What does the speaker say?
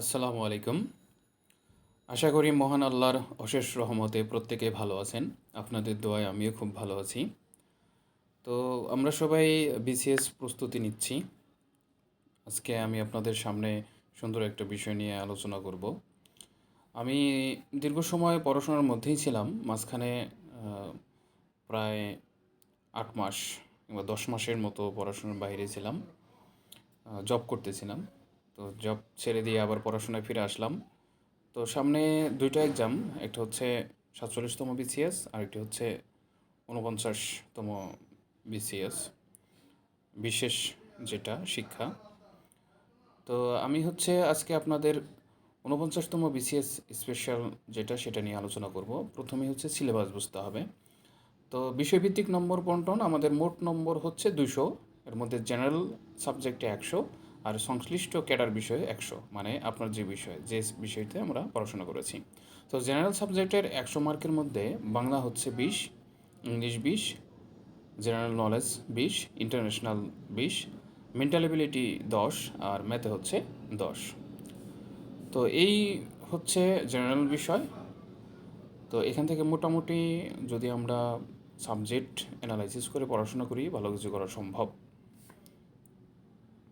আসসালামু আলাইকুম। আশা করি মহান আল্লাহর অশেষ রহমতে প্রত্যেকে ভালো আছেন। আপনাদের দোয়ায় আমিও খুব ভালো আছি। তো আমরা সবাই বিসিএস প্রস্তুতি নিচ্ছি। আজকে আমি আপনাদের সামনে সুন্দর একটা বিষয় নিয়ে আলোচনা করব। আমি দীর্ঘ সময় পড়াশোনার মধ্যেই ছিলাম, মাঝখানে প্রায় আট মাস কিংবা দশ মাসের মতো পড়াশোনার বাইরে ছিলাম জব করতেছিলাম। তো জব ছেড়ে দিয়ে আবার পড়াশোনায় ফিরে আসলাম। তো সামনে দুইটা এক্সাম একটা হচ্ছে সাতচল্লিশতম বিসিএস আর একটি হচ্ছে ঊনপঞ্চাশতম বিসিএস বিশেষ যেটা শিক্ষা। তো আমি হচ্ছে আজকে আপনাদের ঊনপঞ্চাশতম বিসিএস স্পেশাল যেটা সেটা নিয়ে আলোচনা করব। প্রথমে হচ্ছে সিলেবাস বুঝতে হবে। তো বিষয়ভিত্তিক নম্বর বন্টন আমাদের মোট নম্বর হচ্ছে দুশো এর মধ্যে জেনারেল সাবজেক্টে একশো আর সংশ্লিষ্ট ক্যাডার বিষয়ে একশো মানে আপনার যে বিষয়, যে বিষয়তে আমরা পড়াশোনা করেছি। তো জেনারেল সাবজেক্টের একশো মার্কের মধ্যে বাংলা হচ্ছে বিশ, ইংলিশ বিশ, জেনারেল নলেজ বিশ, ইন্টারন্যাশনাল বিশ, মেন্টাল এবিলিটি দশ, আর ম্যাথে হচ্ছে দশ। তো এই হচ্ছে জেনারেল বিষয়। তো এখান থেকে মোটামুটি যদি আমরা সাবজেক্ট অ্যানালাইসিস করে পড়াশোনা করি, ভালো কিছু করা সম্ভব।